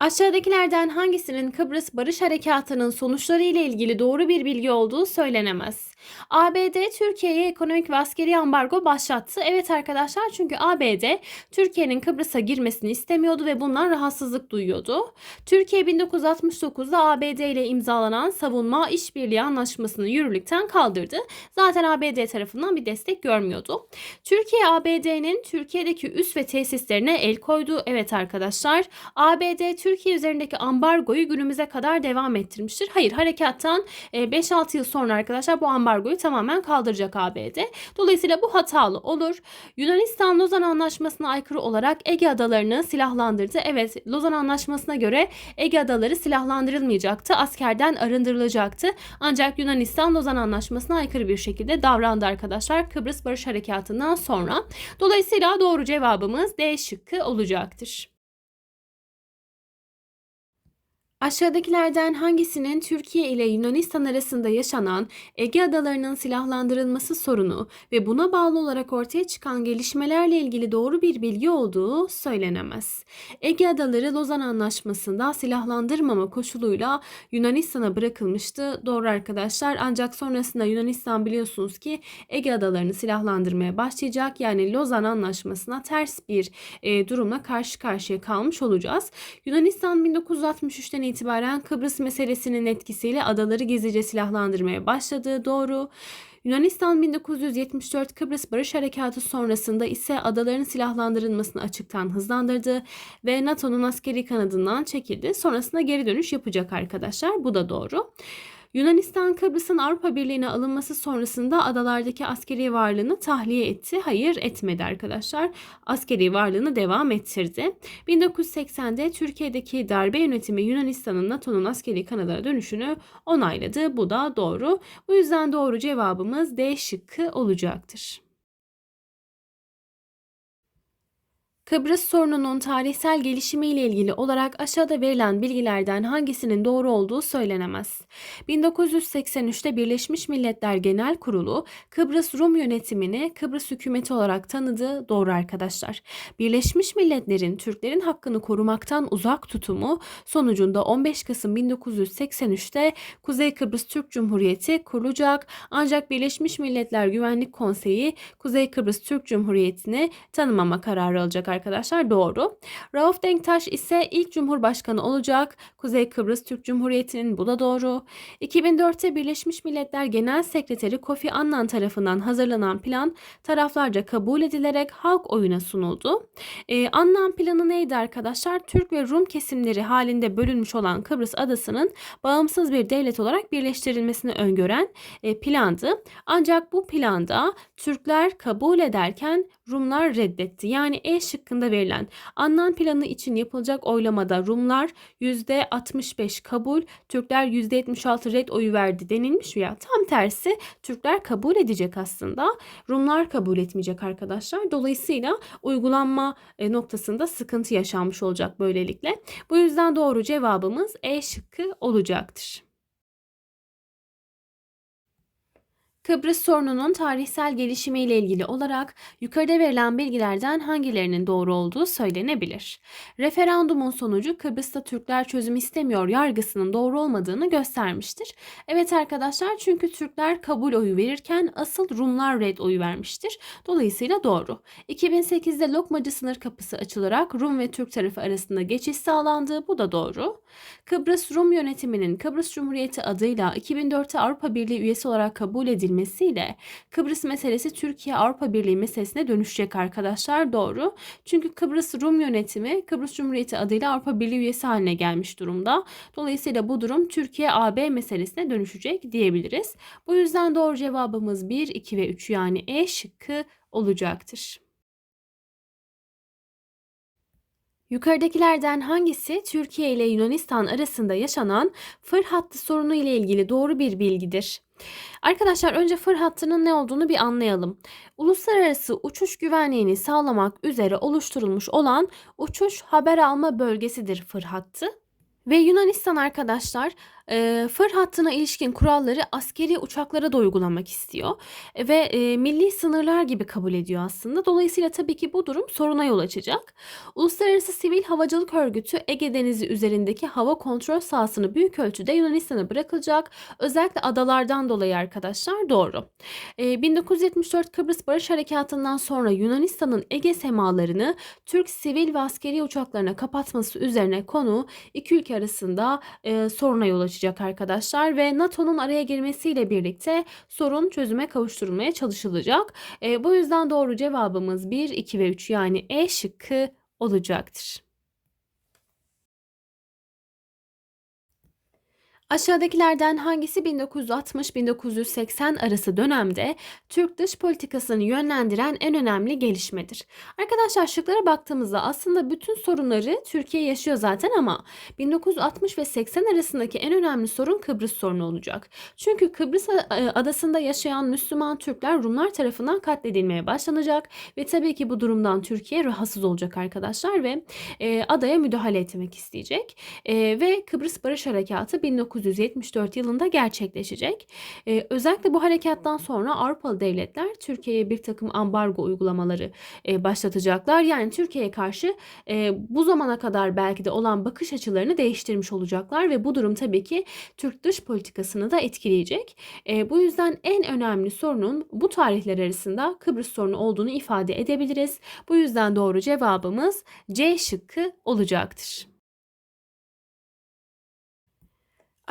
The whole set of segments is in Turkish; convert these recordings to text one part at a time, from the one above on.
Aşağıdakilerden hangisinin Kıbrıs Barış Harekatı'nın sonuçları ile ilgili doğru bir bilgi olduğu söylenemez. ABD Türkiye'ye ekonomik ve askeri ambargo başlattı. Evet arkadaşlar çünkü ABD Türkiye'nin Kıbrıs'a girmesini istemiyordu ve bundan rahatsızlık duyuyordu. Türkiye 1969'da ABD ile imzalanan savunma işbirliği anlaşmasını yürürlükten kaldırdı. Zaten ABD tarafından bir destek görmüyordu. Türkiye ABD'nin Türkiye'deki üs ve tesislerine el koydu. Evet arkadaşlar ABD Türkiye üzerindeki ambargoyu günümüze kadar devam ettirmiştir. Hayır harekattan 5-6 yıl sonra arkadaşlar bu ambargoyu tamamen kaldıracak ABD. Dolayısıyla bu hatalı olur. Yunanistan Lozan Anlaşması'na aykırı olarak Ege adalarını silahlandırdı. Evet Lozan Anlaşması'na göre Ege adaları silahlandırılmayacaktı. Askerden arındırılacaktı. Ancak Yunanistan Lozan Anlaşması'na aykırı bir şekilde davrandı arkadaşlar Kıbrıs Barış Harekatı'ndan sonra. Dolayısıyla doğru cevabımız D şıkkı olacaktır. Aşağıdakilerden hangisinin Türkiye ile Yunanistan arasında yaşanan Ege adalarının silahlandırılması sorunu ve buna bağlı olarak ortaya çıkan gelişmelerle ilgili doğru bir bilgi olduğu söylenemez. Ege adaları Lozan Anlaşması'nda silahlandırmama koşuluyla Yunanistan'a bırakılmıştı. Doğru arkadaşlar ancak sonrasında Yunanistan biliyorsunuz ki Ege adalarını silahlandırmaya başlayacak. Yani Lozan Anlaşması'na ters bir e, durumla karşı karşıya kalmış olacağız. Yunanistan 1963'ten itibaren Kıbrıs meselesinin etkisiyle adaları gizlice silahlandırmaya başladığı doğru. Yunanistan 1974 Kıbrıs Barış Harekatı sonrasında ise adaların silahlandırılmasını açıktan hızlandırdı ve NATO'nun askeri kanadından çekildi. Sonrasında geri dönüş yapacak arkadaşlar. Bu da doğru. Yunanistan Kıbrıs'ın Avrupa Birliği'ne alınması sonrasında adalardaki askeri varlığını tahliye etti. Hayır etmedi arkadaşlar. Askeri varlığını devam ettirdi. 1980'de Türkiye'deki darbe yönetimi Yunanistan'ın NATO'nun askeri kanadına dönüşünü onayladı. Bu da doğru. Bu yüzden doğru cevabımız D şıkkı olacaktır. Kıbrıs sorununun tarihsel gelişimi ile ilgili olarak aşağıda verilen bilgilerden hangisinin doğru olduğu söylenemez. 1983'te Birleşmiş Milletler Genel Kurulu Kıbrıs Rum yönetimini Kıbrıs hükümeti olarak tanıdı. Doğru arkadaşlar. Birleşmiş Milletler'in Türklerin hakkını korumaktan uzak tutumu sonucunda 15 Kasım 1983'te Kuzey Kıbrıs Türk Cumhuriyeti kurulacak. Ancak Birleşmiş Milletler Güvenlik Konseyi Kuzey Kıbrıs Türk Cumhuriyeti'ni tanımama kararı alacak arkadaşlar arkadaşlar doğru. Rauf Denktaş ise ilk cumhurbaşkanı olacak. Kuzey Kıbrıs Türk Cumhuriyeti'nin bu da doğru. 2004'te Birleşmiş Milletler Genel Sekreteri Kofi Annan tarafından hazırlanan plan taraflarca kabul edilerek halk oyuna sunuldu. Ee, Annan planı neydi arkadaşlar? Türk ve Rum kesimleri halinde bölünmüş olan Kıbrıs adasının bağımsız bir devlet olarak birleştirilmesini öngören e, plandı. Ancak bu planda Türkler kabul ederken Rumlar reddetti. Yani E şıkkında verilen Annan planı için yapılacak oylamada Rumlar %65 kabul, Türkler %76 red oyu verdi denilmiş ya. Tam tersi Türkler kabul edecek aslında. Rumlar kabul etmeyecek arkadaşlar. Dolayısıyla uygulanma e, noktasında sıkıntı yaşanmış olacak böylelikle. Bu yüzden doğru cevabımız E şıkkı olacaktır. Kıbrıs sorununun tarihsel gelişimi ile ilgili olarak yukarıda verilen bilgilerden hangilerinin doğru olduğu söylenebilir. Referandumun sonucu Kıbrıs'ta Türkler çözüm istemiyor yargısının doğru olmadığını göstermiştir. Evet arkadaşlar çünkü Türkler kabul oyu verirken asıl Rumlar red oyu vermiştir. Dolayısıyla doğru. 2008'de Lokmacı sınır kapısı açılarak Rum ve Türk tarafı arasında geçiş sağlandı. Bu da doğru. Kıbrıs Rum yönetiminin Kıbrıs Cumhuriyeti adıyla 2004'te Avrupa Birliği üyesi olarak kabul edilmesiyle Kıbrıs meselesi Türkiye Avrupa Birliği meselesine dönüşecek arkadaşlar. Doğru. Çünkü Kıbrıs Rum yönetimi Kıbrıs Cumhuriyeti adıyla Avrupa Birliği üyesi haline gelmiş durumda. Dolayısıyla bu durum Türkiye AB meselesine dönüşecek diyebiliriz. Bu yüzden doğru cevabımız 1, 2 ve 3 yani E şıkkı olacaktır. Yukarıdakilerden hangisi Türkiye ile Yunanistan arasında yaşanan fır hattı sorunu ile ilgili doğru bir bilgidir? Arkadaşlar önce fır hattının ne olduğunu bir anlayalım. Uluslararası uçuş güvenliğini sağlamak üzere oluşturulmuş olan uçuş haber alma bölgesidir fır hattı. Ve Yunanistan arkadaşlar e, fır hattına ilişkin kuralları askeri uçaklara da uygulamak istiyor ve e, milli sınırlar gibi kabul ediyor aslında. Dolayısıyla tabii ki bu durum soruna yol açacak. Uluslararası Sivil Havacılık Örgütü Ege Denizi üzerindeki hava kontrol sahasını büyük ölçüde Yunanistan'a bırakılacak. Özellikle adalardan dolayı arkadaşlar doğru. E, 1974 Kıbrıs Barış Harekatı'ndan sonra Yunanistan'ın Ege semalarını Türk sivil ve askeri uçaklarına kapatması üzerine konu iki ülke arasında e, soruna yol açacak arkadaşlar ve NATO'nun araya girmesiyle birlikte sorun çözüme kavuşturulmaya çalışılacak. E, bu yüzden doğru cevabımız 1, 2 ve 3 yani E şıkkı olacaktır. Aşağıdakilerden hangisi 1960-1980 arası dönemde Türk dış politikasını yönlendiren en önemli gelişmedir? Arkadaşlar şıklara baktığımızda aslında bütün sorunları Türkiye yaşıyor zaten ama 1960 ve 80 arasındaki en önemli sorun Kıbrıs sorunu olacak. Çünkü Kıbrıs e, adasında yaşayan Müslüman Türkler Rumlar tarafından katledilmeye başlanacak ve tabii ki bu durumdan Türkiye rahatsız olacak arkadaşlar ve e, adaya müdahale etmek isteyecek. E, ve Kıbrıs Barış Harekatı 19 1974 yılında gerçekleşecek. Ee, özellikle bu harekattan sonra Avrupalı devletler Türkiye'ye bir takım ambargo uygulamaları e, başlatacaklar. Yani Türkiye'ye karşı e, bu zamana kadar belki de olan bakış açılarını değiştirmiş olacaklar ve bu durum tabii ki Türk dış politikasını da etkileyecek. E, bu yüzden en önemli sorunun bu tarihler arasında Kıbrıs sorunu olduğunu ifade edebiliriz. Bu yüzden doğru cevabımız C şıkkı olacaktır.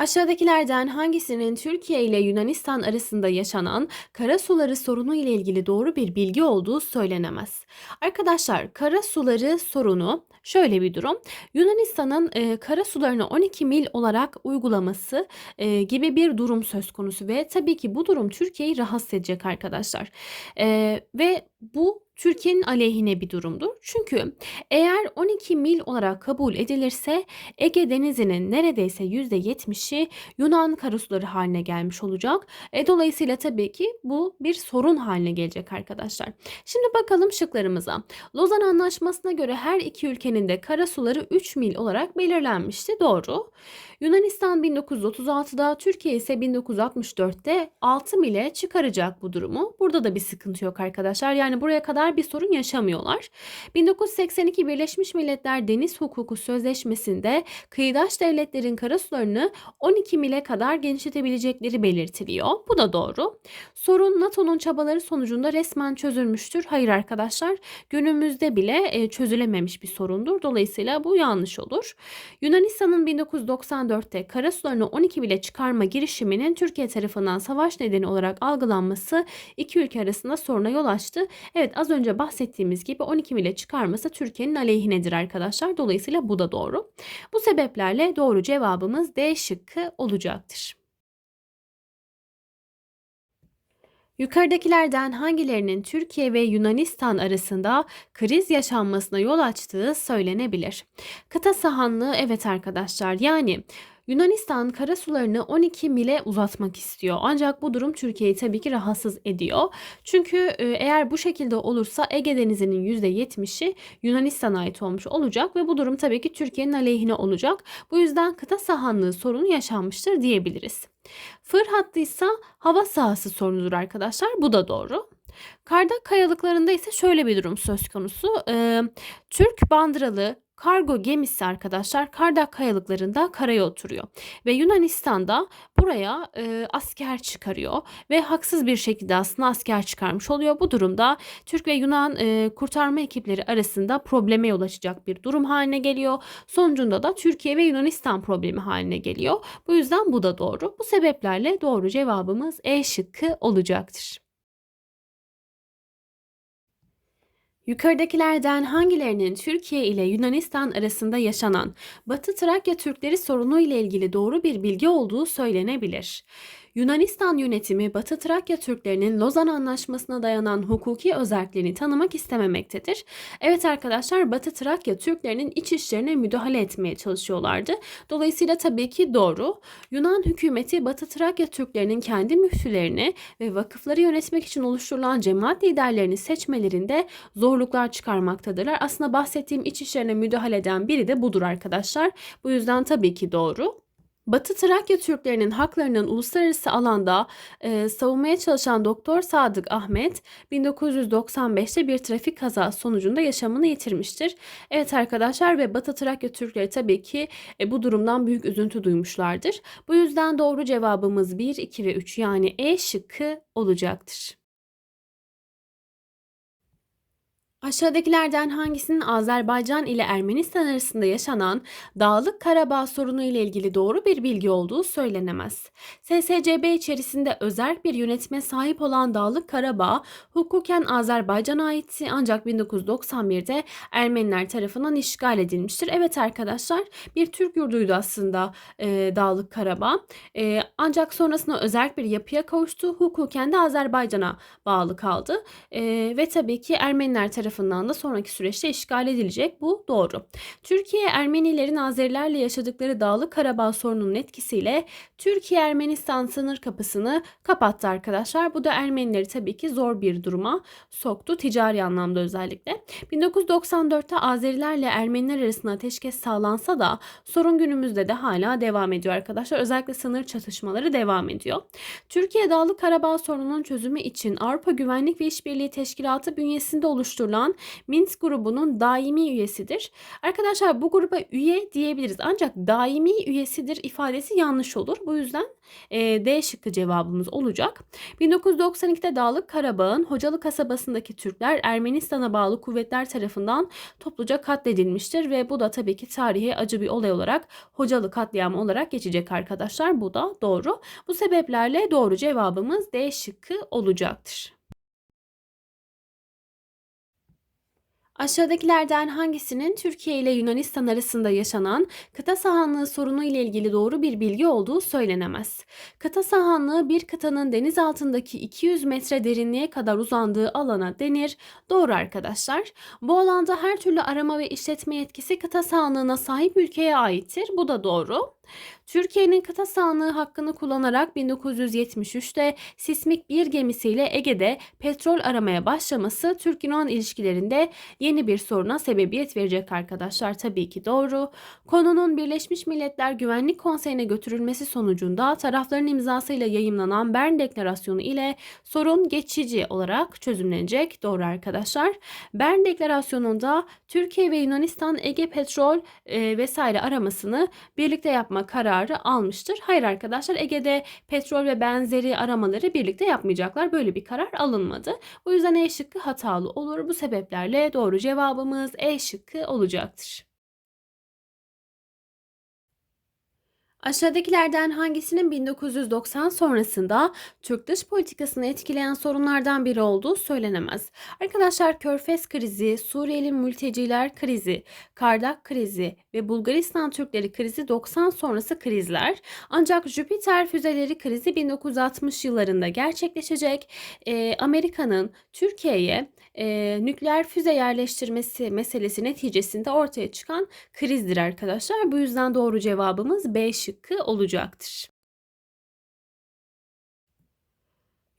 Aşağıdakilerden hangisinin Türkiye ile Yunanistan arasında yaşanan kara suları sorunu ile ilgili doğru bir bilgi olduğu söylenemez. Arkadaşlar kara suları sorunu şöyle bir durum. Yunanistan'ın e, kara sularını 12 mil olarak uygulaması e, gibi bir durum söz konusu ve tabii ki bu durum Türkiye'yi rahatsız edecek arkadaşlar. E, ve bu Türkiye'nin aleyhine bir durumdur. Çünkü eğer 12 mil olarak kabul edilirse Ege Denizi'nin neredeyse %70'i Yunan karasuları haline gelmiş olacak. E, dolayısıyla tabii ki bu bir sorun haline gelecek arkadaşlar. Şimdi bakalım şıklarımıza. Lozan Anlaşması'na göre her iki ülkenin de karasuları 3 mil olarak belirlenmişti. Doğru. Yunanistan 1936'da, Türkiye ise 1964'te 6 mile çıkaracak bu durumu. Burada da bir sıkıntı yok arkadaşlar. Yani buraya kadar bir sorun yaşamıyorlar. 1982 Birleşmiş Milletler Deniz Hukuku Sözleşmesi'nde kıyıdaş devletlerin karasularını 12 mile kadar genişletebilecekleri belirtiliyor. Bu da doğru. Sorun NATO'nun çabaları sonucunda resmen çözülmüştür. Hayır arkadaşlar günümüzde bile e, çözülememiş bir sorundur. Dolayısıyla bu yanlış olur. Yunanistan'ın 1994'te karasularını 12 bile çıkarma girişiminin Türkiye tarafından savaş nedeni olarak algılanması iki ülke arasında soruna yol açtı. Evet az önce bahsettiğimiz gibi 12 bile çıkarması Türkiye'nin aleyhinedir arkadaşlar. Dolayısıyla bu da doğru. Bu sebeplerle doğru cevabımız D şıkkı olacaktır. Yukarıdakilerden hangilerinin Türkiye ve Yunanistan arasında kriz yaşanmasına yol açtığı söylenebilir? Kıta sahanlığı evet arkadaşlar yani Yunanistan karasularını 12 mile uzatmak istiyor. Ancak bu durum Türkiye'yi tabii ki rahatsız ediyor. Çünkü e, eğer bu şekilde olursa Ege Denizi'nin %70'i Yunanistan'a ait olmuş olacak ve bu durum tabii ki Türkiye'nin aleyhine olacak. Bu yüzden kıta sahanlığı sorunu yaşanmıştır diyebiliriz. Fır hattı ise hava sahası sorunudur arkadaşlar. Bu da doğru. Kardak kayalıklarında ise şöyle bir durum söz konusu. Ee, Türk bandıralı kargo gemisi arkadaşlar Kardak kayalıklarında karaya oturuyor. Ve Yunanistan'da buraya e, asker çıkarıyor ve haksız bir şekilde aslında asker çıkarmış oluyor. Bu durumda Türk ve Yunan e, kurtarma ekipleri arasında probleme yol açacak bir durum haline geliyor. Sonucunda da Türkiye ve Yunanistan problemi haline geliyor. Bu yüzden bu da doğru. Bu sebeplerle doğru cevabımız E şıkkı olacaktır. Yukarıdakilerden hangilerinin Türkiye ile Yunanistan arasında yaşanan Batı Trakya Türkleri sorunu ile ilgili doğru bir bilgi olduğu söylenebilir? Yunanistan yönetimi Batı Trakya Türklerinin Lozan Anlaşması'na dayanan hukuki özelliklerini tanımak istememektedir. Evet arkadaşlar Batı Trakya Türklerinin iç işlerine müdahale etmeye çalışıyorlardı. Dolayısıyla tabii ki doğru. Yunan hükümeti Batı Trakya Türklerinin kendi müftülerini ve vakıfları yönetmek için oluşturulan cemaat liderlerini seçmelerinde zorluklar çıkarmaktadırlar. Aslında bahsettiğim iç işlerine müdahale eden biri de budur arkadaşlar. Bu yüzden tabii ki doğru. Batı Trakya Türklerinin haklarının uluslararası alanda e, savunmaya çalışan Doktor Sadık Ahmet 1995'te bir trafik kazası sonucunda yaşamını yitirmiştir. Evet arkadaşlar ve Batı Trakya Türkleri tabii ki e, bu durumdan büyük üzüntü duymuşlardır. Bu yüzden doğru cevabımız 1, 2 ve 3 yani E şıkkı olacaktır. Aşağıdakilerden hangisinin Azerbaycan ile Ermenistan arasında yaşanan Dağlık Karabağ sorunu ile ilgili doğru bir bilgi olduğu söylenemez. SSCB içerisinde özerk bir yönetime sahip olan Dağlık Karabağ hukuken Azerbaycan'a aitti ancak 1991'de Ermeniler tarafından işgal edilmiştir. Evet arkadaşlar bir Türk yurduydu aslında e, Dağlık Karabağ. E, ancak sonrasında özerk bir yapıya kavuştu. Hukuken de Azerbaycan'a bağlı kaldı. E, ve tabii ki Ermeniler tarafından tarafından da sonraki süreçte işgal edilecek. Bu doğru. Türkiye Ermenilerin Azerilerle yaşadıkları Dağlık Karabağ sorununun etkisiyle Türkiye Ermenistan sınır kapısını kapattı arkadaşlar. Bu da Ermenileri tabii ki zor bir duruma soktu ticari anlamda özellikle. 1994'te Azerilerle Ermeniler arasında ateşkes sağlansa da sorun günümüzde de hala devam ediyor arkadaşlar. Özellikle sınır çatışmaları devam ediyor. Türkiye Dağlık Karabağ sorununun çözümü için Avrupa Güvenlik ve İşbirliği Teşkilatı bünyesinde oluşturulan olan Minsk grubunun daimi üyesidir. Arkadaşlar bu gruba üye diyebiliriz ancak daimi üyesidir ifadesi yanlış olur. Bu yüzden e, D şıkkı cevabımız olacak. 1992'de Dağlık Karabağ'ın Hocalı kasabasındaki Türkler Ermenistan'a bağlı kuvvetler tarafından topluca katledilmiştir ve bu da tabii ki tarihe acı bir olay olarak Hocalı katliamı olarak geçecek arkadaşlar. Bu da doğru. Bu sebeplerle doğru cevabımız D şıkkı olacaktır. Aşağıdakilerden hangisinin Türkiye ile Yunanistan arasında yaşanan kıta sahanlığı sorunu ile ilgili doğru bir bilgi olduğu söylenemez. Kıta sahanlığı bir kıtanın deniz altındaki 200 metre derinliğe kadar uzandığı alana denir. Doğru arkadaşlar. Bu alanda her türlü arama ve işletme yetkisi kıta sahanlığına sahip ülkeye aittir. Bu da doğru. Türkiye'nin kıta sahanlığı hakkını kullanarak 1973'te sismik bir gemisiyle Ege'de petrol aramaya başlaması Türk-Yunan ilişkilerinde yeni bir soruna sebebiyet verecek arkadaşlar. Tabii ki doğru. Konunun Birleşmiş Milletler Güvenlik Konseyi'ne götürülmesi sonucunda tarafların imzasıyla yayımlanan Bern Deklarasyonu ile sorun geçici olarak çözümlenecek. Doğru arkadaşlar. Bern Deklarasyonu'nda Türkiye ve Yunanistan Ege petrol e, vesaire aramasını birlikte yapmak arama kararı almıştır. Hayır arkadaşlar Ege'de petrol ve benzeri aramaları birlikte yapmayacaklar. Böyle bir karar alınmadı. O yüzden E şıkkı hatalı olur. Bu sebeplerle doğru cevabımız E şıkkı olacaktır. Aşağıdakilerden hangisinin 1990 sonrasında Türk dış politikasını etkileyen sorunlardan biri olduğu söylenemez. Arkadaşlar Körfez krizi, Suriyeli mülteciler krizi, Kardak krizi ve Bulgaristan Türkleri krizi 90 sonrası krizler. Ancak Jüpiter füzeleri krizi 1960 yıllarında gerçekleşecek. Ee, Amerika'nın Türkiye'ye e, nükleer füze yerleştirmesi meselesi neticesinde ortaya çıkan krizdir arkadaşlar. Bu yüzden doğru cevabımız B şıkkı olacaktır.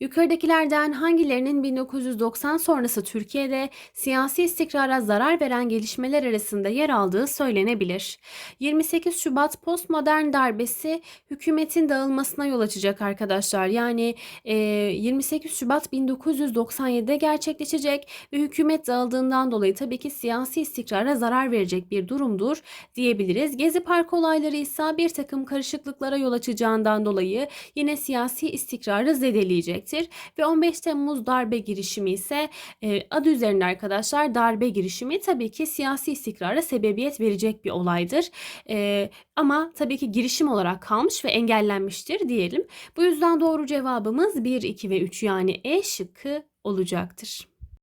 Yukarıdakilerden hangilerinin 1990 sonrası Türkiye'de siyasi istikrara zarar veren gelişmeler arasında yer aldığı söylenebilir. 28 Şubat postmodern darbesi hükümetin dağılmasına yol açacak arkadaşlar. Yani e, 28 Şubat 1997'de gerçekleşecek ve hükümet dağıldığından dolayı tabii ki siyasi istikrara zarar verecek bir durumdur diyebiliriz. Gezi Park olayları ise bir takım karışıklıklara yol açacağından dolayı yine siyasi istikrarı zedeleyecek gelecektir. Ve 15 Temmuz darbe girişimi ise e, adı üzerinde arkadaşlar darbe girişimi tabii ki siyasi istikrara sebebiyet verecek bir olaydır. E, ama tabii ki girişim olarak kalmış ve engellenmiştir diyelim. Bu yüzden doğru cevabımız 1, 2 ve 3 yani E şıkkı olacaktır.